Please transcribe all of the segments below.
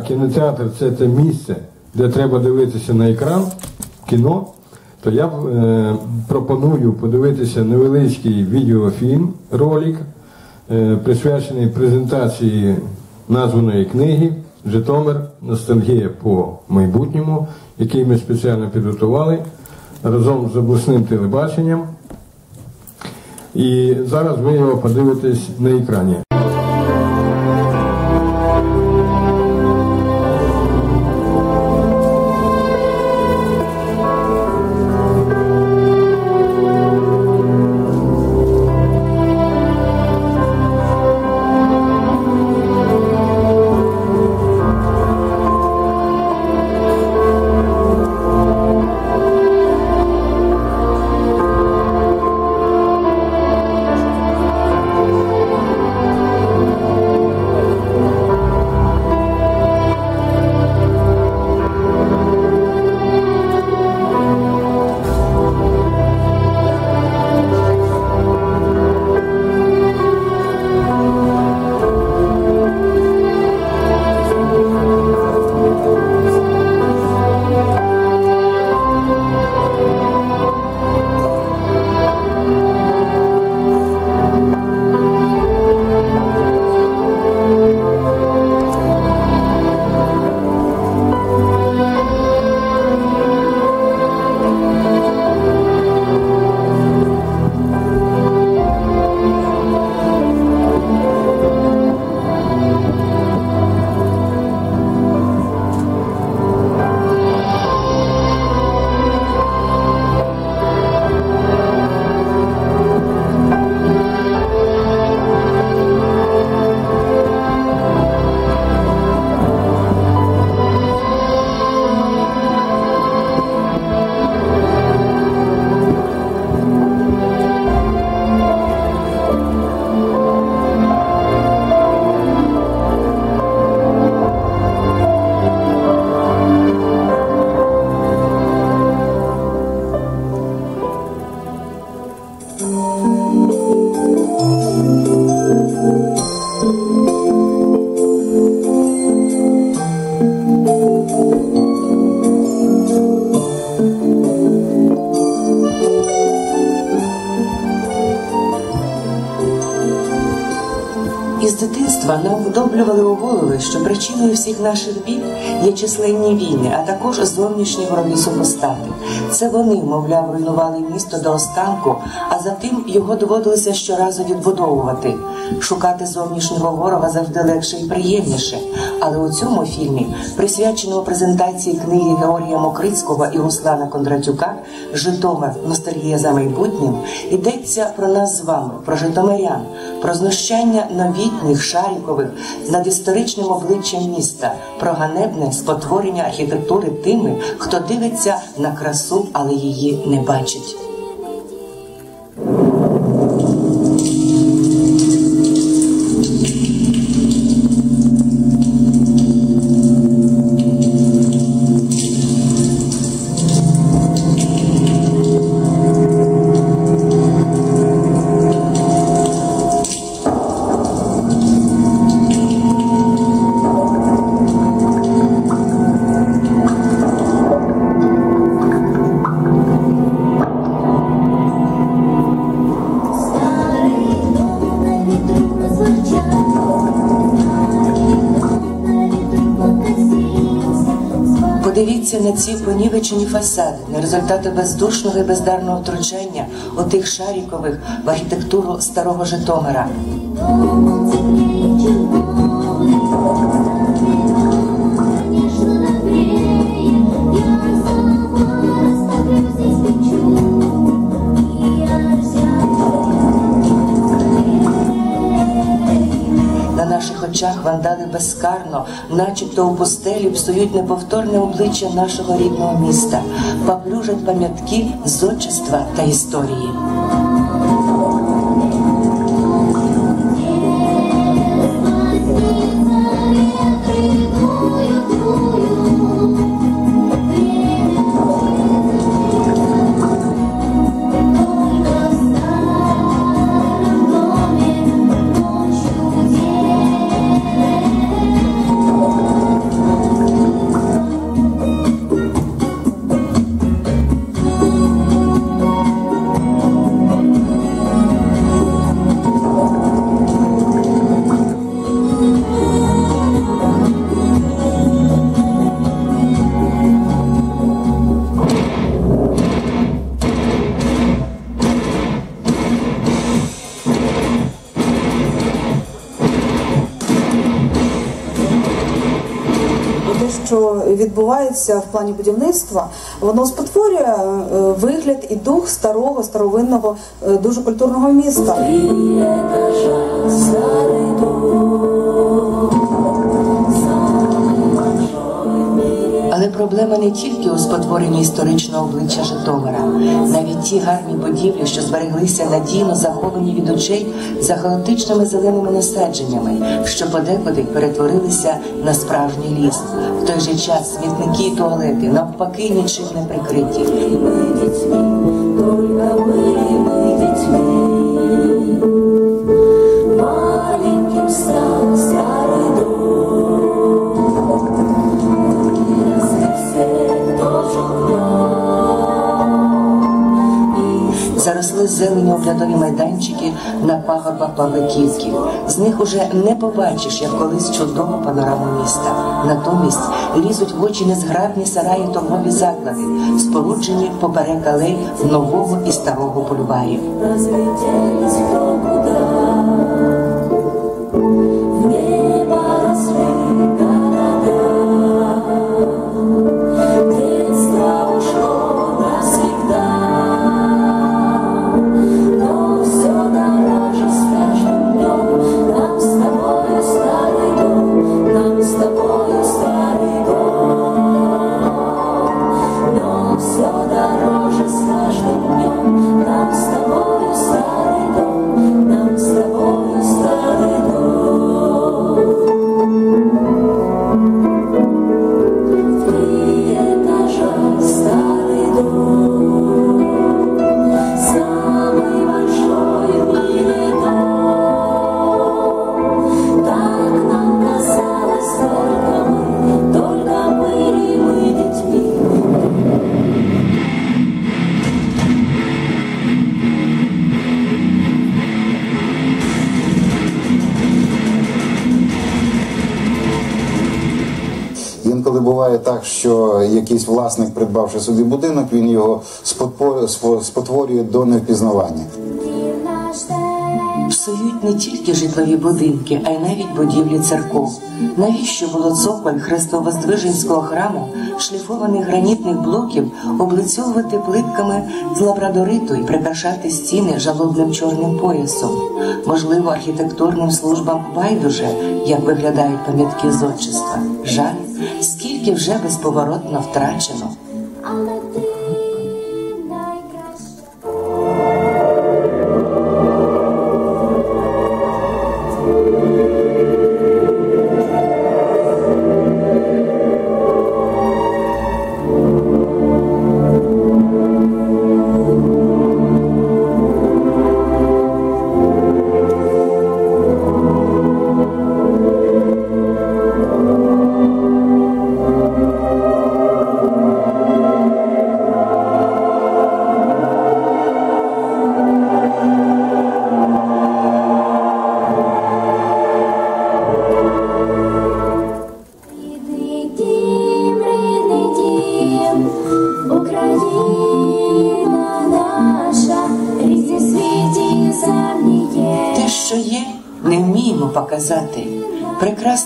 кінотеатр це те місце, де треба дивитися на екран кіно, то я е, пропоную подивитися невеличкий відеофільм, ролик, е, присвячений презентації названої книги Житомир Ностальгія по майбутньому, який ми спеціально підготували разом з обласним телебаченням. І зараз ви його подивитесь на екрані. Причиною всіх наших бід є численні війни, а також зовнішні вороги супостати. Це вони, мовляв, руйнували місто до останку, а затим його доводилося щоразу відбудовувати. Шукати зовнішнього ворога завжди легше і приємніше. Але у цьому фільмі, присвяченому презентації книги Георгія Мокрицького і Руслана Кондратюка Житомир Ностальгія за майбутнім, йдеться про нас з вами, про Житомирян, про знущання новітніх шарікових над історичним обличчям міста, про ганебне спотворення архітектури тими, хто дивиться на красу, але її не бачить. Подивіться на ці понівечені фасади, на результати бездушного і бездарного втручання отих шарікових в архітектуру старого Житомира. Очах вандали безкарно, начебто у пустелі псують неповторне обличчя нашого рідного міста, паплюжать пам'ятки зодчества та історії. Відбувається в плані будівництва, воно спотворює е, вигляд і дух старого, старовинного, е, дуже культурного міста. Проблема не тільки у спотворенні історичного обличчя Житомира. Навіть ті гарні будівлі, що збереглися надійно заховані від очей за хаотичними зеленими насадженнями, що подекуди перетворилися на справжній ліс. В той же час смітники і туалети навпаки нічим не прикриті. Оглядові майданчики на пагорбах Павликівки. З них уже не побачиш, як колись чудову панораму міста. Натомість лізуть в очі незграбні сараї торгові заклади, сполучені поперек алей нового і старого бульварів. Інколи буває так, що якийсь власник, придбавши собі будинок, він його спотворює до невпізнавання. Псують не тільки житлові будинки, а й навіть будівлі церков. Навіщо було цоколь Хрестовоздвиженського храму, шліфованих гранітних блоків, облицьовувати плитками з лабрадориту і прикрашати стіни жалобним чорним поясом? Можливо, архітектурним службам байдуже, як виглядають пам'ятки зодчества. Жаль, скільки вже безповоротно втрачено.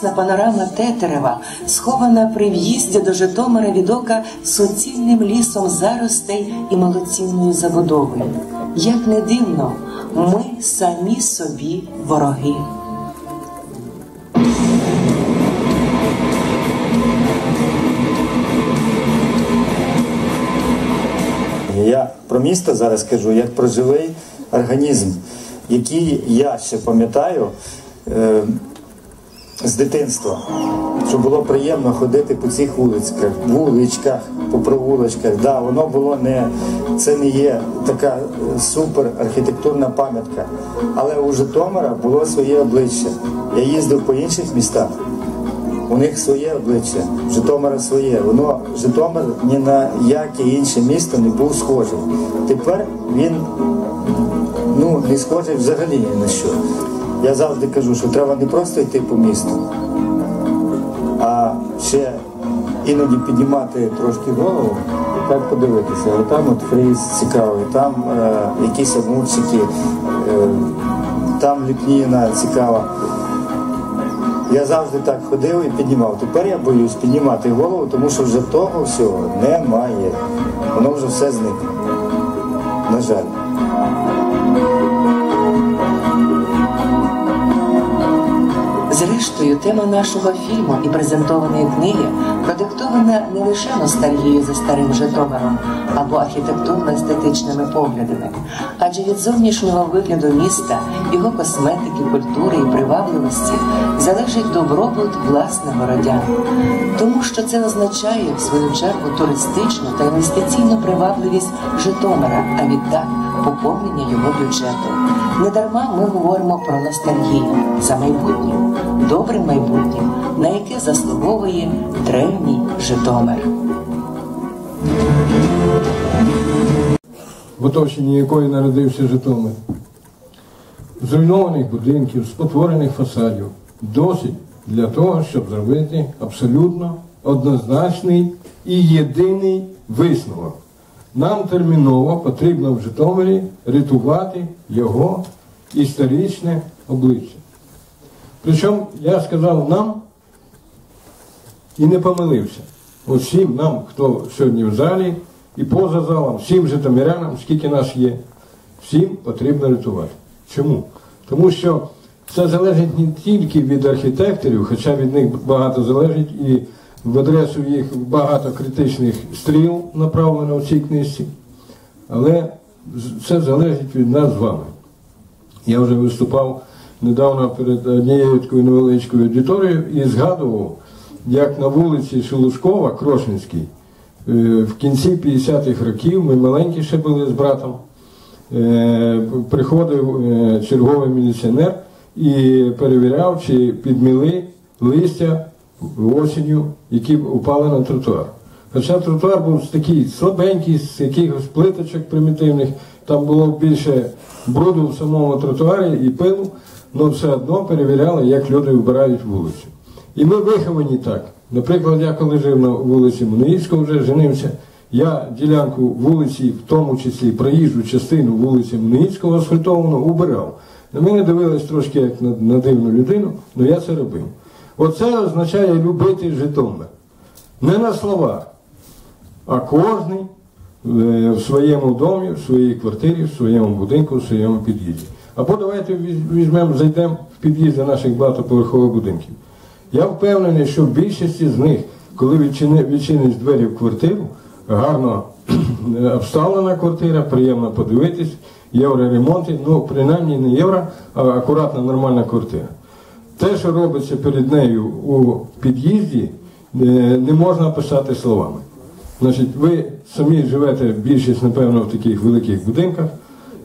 Прекрасна панорама Тетерева, схована при в'їзді до Житомира від ока суцільним лісом заростей і малоцінною забудовою. Як не дивно, ми самі собі вороги. Я про місто зараз кажу як про живий організм, який я ще пам'ятаю е, з дитинства, що було приємно ходити по цих вуличках, вуличках, по провулочках. Да, воно було не це не є така е, супер архітектурна пам'ятка. Але у Житомира було своє обличчя. Я їздив по інших містах. У них своє обличчя, Житомира своє. Воно Житомир ні на яке інше місто не був схожий. Тепер він ну, не схожий взагалі ні на що. Я завжди кажу, що треба не просто йти по місту, а ще іноді піднімати трошки голову і так подивитися. От там от фріз цікавий, там е, якісь амурчики, е, там ліпніна цікава. Я завжди так ходив і піднімав. Тепер я боюсь піднімати голову, тому що вже того всього немає. Воно вже все зникло. На жаль. Зрештою, тема нашого фільму і презентованої книги продиктована не лише ностальгією за старим Житомиром або архітектурно-естетичними поглядами, адже від зовнішнього вигляду міста, його косметики, культури і привабливості залежить добробут власне городян. Тому що це означає в свою чергу туристичну та інвестиційну привабливість Житомира, а відтак поповнення його бюджету. Недарма ми говоримо про ностальгію за майбутнім, добрим майбутнім, на яке заслуговує древній Житомир. в оточенні якої народився Житомир. Зруйнованих будинків, спотворених фасадів досить для того, щоб зробити абсолютно однозначний і єдиний висновок. Нам терміново потрібно в Житомирі рятувати його історичне обличчя. Причому я сказав нам і не помилився. Усім нам, хто сьогодні в залі і поза залом, всім житомирянам, скільки нас є, всім потрібно рятувати. Чому? Тому що це залежить не тільки від архітекторів, хоча від них багато залежить, і в адресу їх багато критичних стріл направлено в цій книжці, але це залежить від нас з вами. Я вже виступав недавно перед однією такою невеличкою аудиторією і згадував, як на вулиці Шелушкова, Крошинській, е, в кінці 50-х років, ми маленькі ще були з братом, е, приходив е, черговий міліціонер і перевіряв, чи підміли листя осінню, які упали на тротуар. Хоча тротуар був такий слабенький, з якихось плиточок примітивних, там було більше бруду в самому тротуарі і пилу, але все одно перевіряли, як люди вибирають вулицю. І ми виховані так. Наприклад, я коли жив на вулиці Мунаївського, вже женився, я ділянку вулиці, в тому числі проїжджу частину вулиці Мунаївського асфальтовану, убирав. На мене дивились трошки як на, на дивну людину, але я це робив. Оце означає любити Житомир. Не на словах, а е, в своєму домі, в своїй квартирі, в своєму будинку, в своєму під'їзді. Або давайте візьмемо, зайдемо в під'їзди наших багатоповерхових будинків. Я впевнений, що в більшості з них, коли відчини, відчиниш двері в квартиру, гарно обставлена квартира, приємно подивитись, євроремонти, ну принаймні не євро, а акуратна нормальна квартира. Те, що робиться перед нею у під'їзді, е, не можна описати словами. Значить, ви самі живете більшість, напевно, в таких великих будинках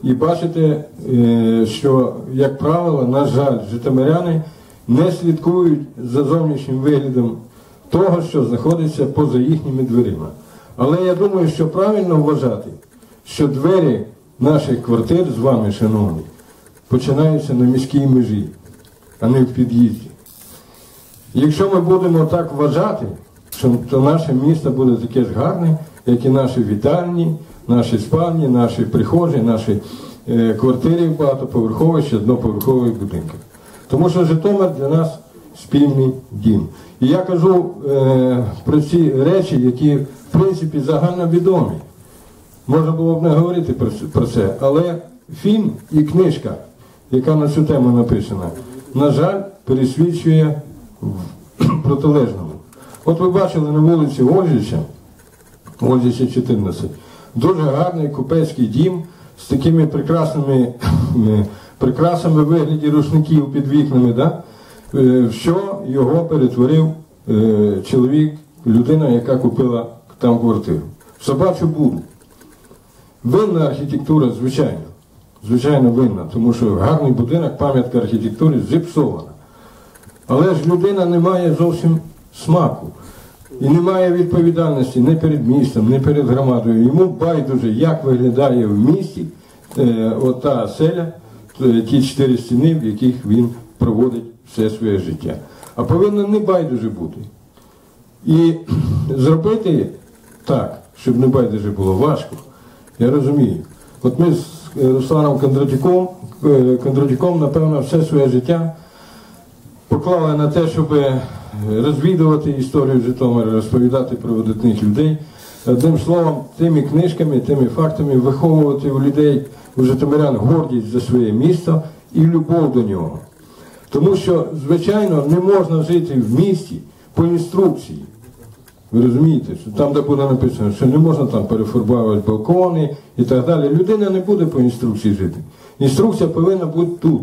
і бачите, е, що, як правило, на жаль, житомиряни не слідкують за зовнішнім виглядом того, що знаходиться поза їхніми дверима. Але я думаю, що правильно вважати, що двері наших квартир з вами, шановні, починаються на міській межі, а не в під'їзді. Якщо ми будемо так вважати, то наше місто буде таке ж гарне, як і наші вітальні, наші спальні, наші прихожі, наші е, квартири в багатоповерхових чи одноповерхових будинках. Тому що Житомир для нас спільний дім. І я кажу е, про ці речі, які в принципі загальновідомі. Можна було б не говорити про це, але фільм і книжка, яка на цю тему написана, на жаль, пересвідчує в протилежному. От ви бачили на вулиці Ольжича, Ольжича 14, дуже гарний купецький дім з такими прекрасними прикрасами вигляді рушників під вікнами, да? Е, що його перетворив е, чоловік, людина, яка купила там квартиру. Собачу буду. Винна архітектура, звичайно. Звичайно, винна, тому що гарний будинок, пам'ятка архітектури зіпсована. Але ж людина не має зовсім смаку. І не має відповідальності не перед містом, не перед громадою. Йому байдуже, як виглядає в місті е, ота селя, е, ті чотири стіни, в яких він проводить все своє життя. А повинно не байдуже бути. І зробити так, щоб не байдуже було важко, я розумію. От ми Русланом Кондратюком, е, Кондратюком, напевно, все своє життя поклали на те, щоб е, розвідувати історію Житомира, розповідати про видатних людей. Одним словом, тими книжками, тими фактами виховувати у людей, у житомирян гордість за своє місто і любов до нього. Тому що, звичайно, не можна жити в місті по інструкції. Ви розумієте, що там, де буде написано, що не можна там перефарбувати балкони і так далі. Людина не буде по інструкції жити. Інструкція повинна бути тут,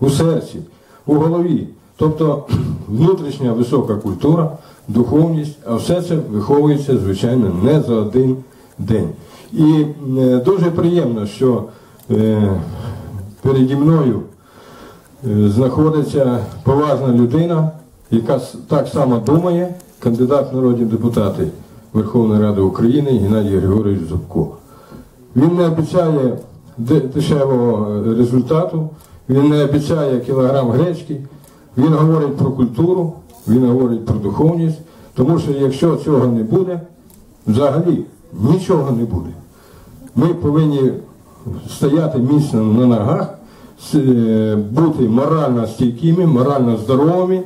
у серці, у голові. Тобто внутрішня висока культура, духовність, а все це виховується, звичайно, не за один день. І е, дуже приємно, що е, переді мною е, знаходиться поважна людина, яка так само думає, кандидат народні депутати Верховної Ради України Геннадій Григорович Зубко. Він не обіцяє дешевого е, результату, він не обіцяє кілограм гречки, він говорить про культуру, він говорить про духовність, тому що якщо цього не буде, взагалі нічого не буде. Ми повинні стояти міцно на ногах, е, бути морально стійкими, морально здоровими,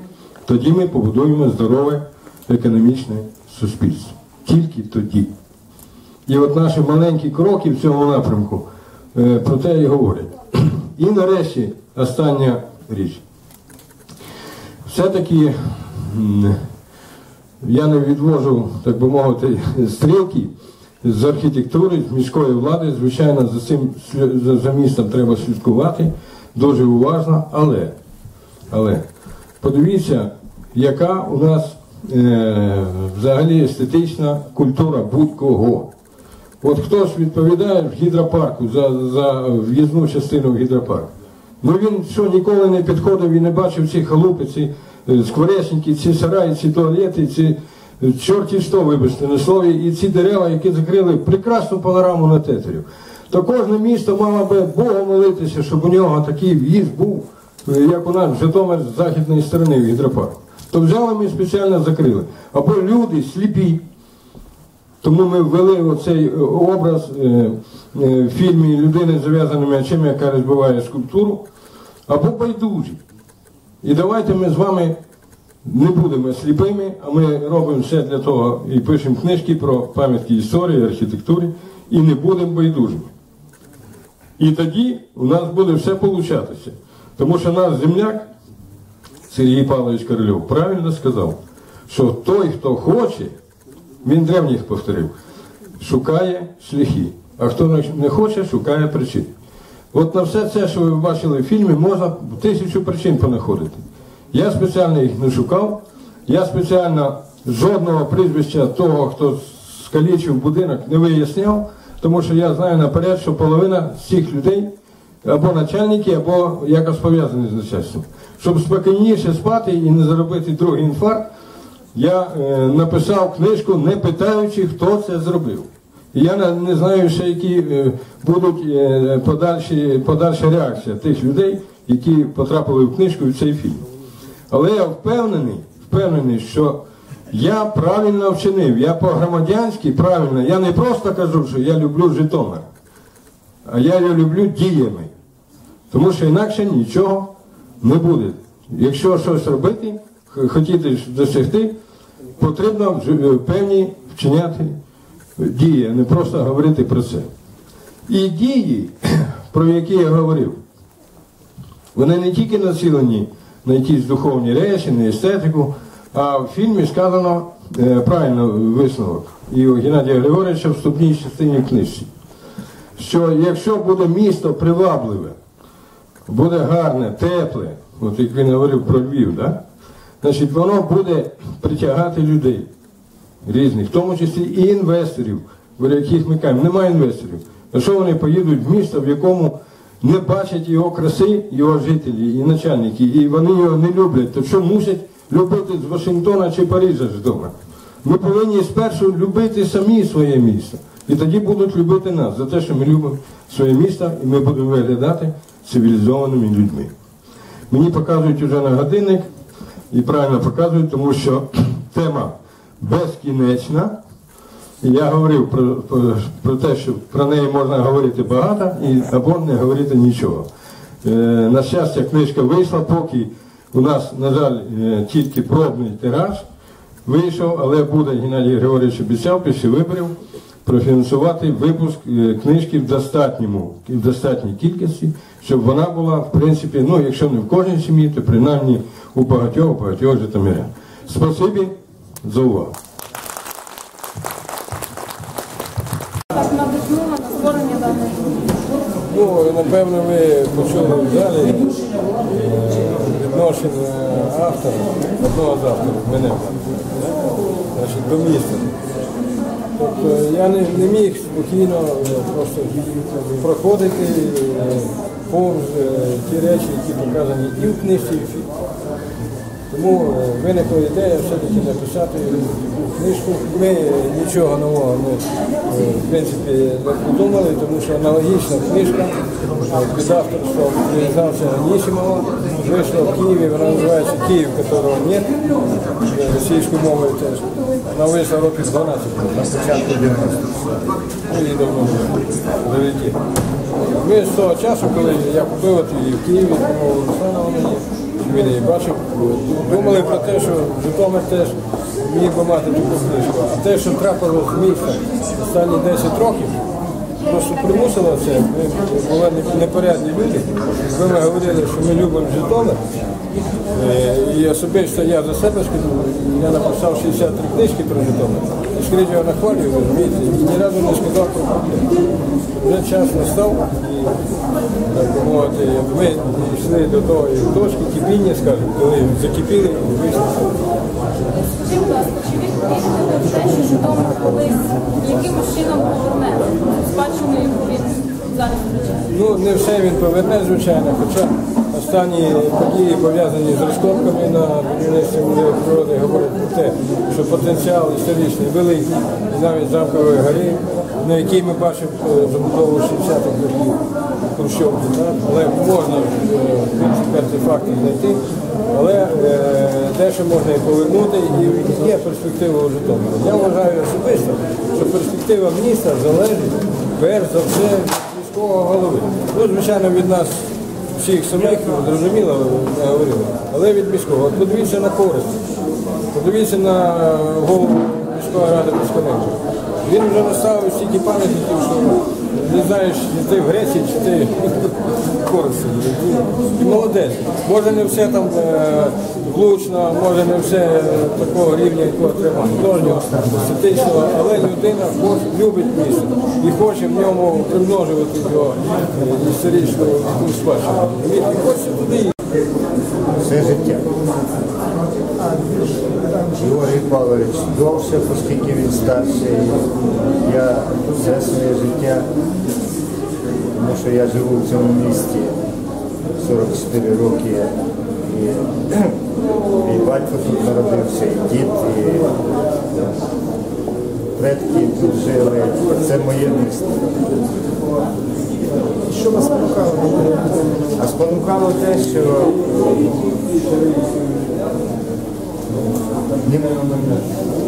тоді ми побудуємо здорове економічне суспільство. Тільки тоді. І от наші маленькі кроки в цьому напрямку е, про те і говорять. І нарешті остання річ. Все-таки я не відвожу, так би мовити, стрілки з архітектури, з міської влади. Звичайно, за цим за, містом треба слідкувати дуже уважно, але, але подивіться, яка у нас взагалі естетична культура будь-кого. От хтось відповідає в гідропарку за, за в'їзну частину в гідропарк. Ну він що ніколи не підходив і не бачив ці халупи, ці е, скворечники, ці сараї, ці туалети, ці е, чорті що, вибачте, на слові, і ці дерева, які закрили прекрасну панораму на тетерів. То кожне місто мало би Богу молитися, щоб у нього такий в'їзд був, е, як у нас в Житомир з західної сторони в гідропарк. То взяли ми спеціально закрили. Або люди сліпі, тому ми ввели оцей е, образ е, е, в фільмі людини з зав'язаними очима, яка розбиває скульптуру, або байдужі. І давайте ми з вами не будемо сліпими, а ми робимо все для того і пишемо книжки про пам'ятки історії, архітектури, і не будемо байдужими. І тоді у нас буде все получатися. Тому що наш земляк, Сергій Павлович Корольов, правильно сказав, що той, хто хоче, він древніх повторив, шукає шляхи, а хто не- хоче, шукає причини. От на все це, що ви бачили в фільмі, можна тисячу причин понаходити. Я спеціально їх не шукав, я спеціально жодного прізвища того, хто скалічив будинок, не виясняв, тому що я знаю наперед, що половина цих людей або начальники, або якось пов'язані з начальством. Щоб спокійніше спати і не заробити другий інфаркт, я е, написав книжку, не питаючи, хто це зробив. І я не, знаю, ще які е, будуть е, подальші, подальша реакція тих людей, які потрапили в книжку і в цей фільм. Але я впевнений, впевнений, що я правильно вчинив, я по-громадянськи правильно, я не просто кажу, що я люблю Житомир, а я його люблю діями. Тому що інакше нічого не буде. Якщо щось робити, хотіти досягти, потрібно е, певні вчиняти дії, а не просто говорити про це. І дії, про які я говорив, вони не тільки націлені на якісь духовні речі, на естетику, а в фільмі сказано е, правильно висновок і у Геннадія Григоровича вступній частині книжці, що якщо буде місто привабливе, буде гарне, тепле, от як він говорив про Львів, да? значить воно буде притягати людей різних, в тому числі і інвесторів, в яких ми кажемо, немає інвесторів. А що вони поїдуть в місто, в якому не бачать його краси, його жителі і начальники, і вони його не люблять, то що мусять любити з Вашингтона чи Парижа з дома? Ми повинні спершу любити самі своє місто. І тоді будуть любити нас за те, що ми любимо своє місто і ми будемо виглядати цивілізованими людьми. Мені показують уже на годинник і правильно показують, тому що тема безкінечна. Я говорив про, про, про те, що про неї можна говорити багато і або не говорити нічого. Е, на щастя, книжка вийшла, поки У нас, на жаль, е, тільки пробний тираж вийшов, але буде Геннадій Григорович обіцяв після виборів профінансувати випуск е, книжки в достатньому, в достатній кількості, щоб вона була, в принципі, ну, якщо не в кожній сім'ї, то принаймні у багатьох, багатьох житомирян. Спасибі за увагу. Ну, напевно, ви почули в е, відношення автора, одного з авторів, мене, до міста. Тобто я не, не міг спокійно е, просто проходити е, повз е, ті речі, які показані і в книжці. Тому е, виникла ідея все-таки написати книжку. Ми нічого нового не, е, в принципі, не придумали, тому що аналогічна книжка е, під авторством реалізація Анісімова вийшла в Києві, вона називається Київ, якого нет, російською мовою теж. Вона вийшла років 12 на початку 90-х. Ну, давно вже. Ми з того часу, коли я купив її в Києві, тому Руслана вона є. Він її бачив, думали про те, що Житомир теж міг би мати таку книжку. А те, що трапило з міста останні 10 років, просто примусило це. Ми були непорядні люди. Якби ми говорили, що ми любимо Житомир, е, і особисто я за себе я написав 63 книжки про Житомир. Скрізь нахвалюю, розумієте, і ні разу не сказав про. Вже час настав, і так би мовити, ми йшли до тої точки кипіння, скажімо, коли закипіли і вийшли. Скажіть, будь ласка, чи ви вірите те, що Житомир колись якимось чином поверне спадщину, яку він зараз втрачає? Ну, не все він поверне, звичайно, хоча останні події пов'язані з розкопками на будівництві музею природи говорять про те, що потенціал історичний великий, навіть замкової гори, на якій ми бачимо е, забудову 60-х років Хрущовки, але можна е, артефакти знайти, але е, дещо можна і повернути, і є перспектива у Житомирі. Я вважаю особисто, що перспектива міста залежить перш за все від міського голови. Ну, звичайно, від нас всіх самих, зрозуміло, не говорили, але від міського. Подивіться на користь, подивіться на голову міської ради Писконенка. Він вже наставив стільки пам'ятників, що не знаєш, чи ти в Греції, чи ти в. Молодець. Може не все там е, влучно, може не все такого рівня, якого треба художнього, естетичного, але людина любить місто і хоче в ньому примножувати його е, історичну спадщину. І хоче туди. Все життя. Георгій Павлович довше, оскільки він старший. Я все своє життя, тому що я живу в цьому місті 44 роки. І мій батько тут народився, і дід, і предки тут жили. Це моє місто. Що вас спонукало? А спонукало те, що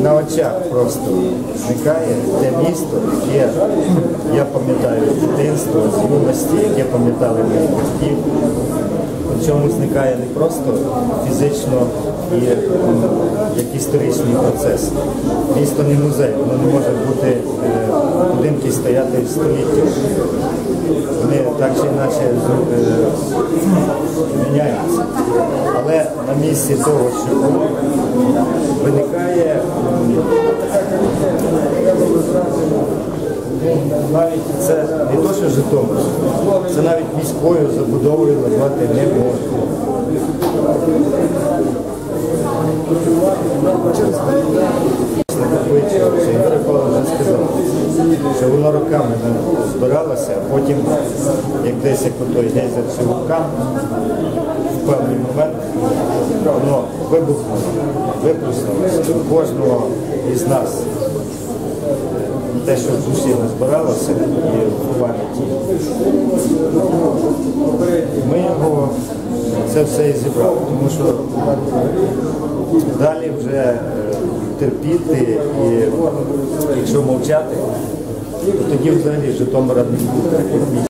на очах просто зникає те місто, яке я пам'ятаю з дитинства, з юності, яке пам'ятали мої батьки. Причому зникає не просто фізично і як історичний процес. Місто не музей, воно не може бути е, будинки стояти століття. Так чи інакше е, міняються. Але на місці того, що виникає навіть це не то, що Житомир, це навіть міською забудовою назвати не можна. Накопичилося, і Павлович вже сказав, що воно роками збиралося, а потім, як десь як той ото йдеться вулкан, в певний момент воно вибухнуло, випустилося кожного із нас. Те, що в душі назбиралося і в пам'яті. Ми його це все і зібрали, тому що далі вже терпіти і якщо мовчати, то тоді взагалі Житомира не буде.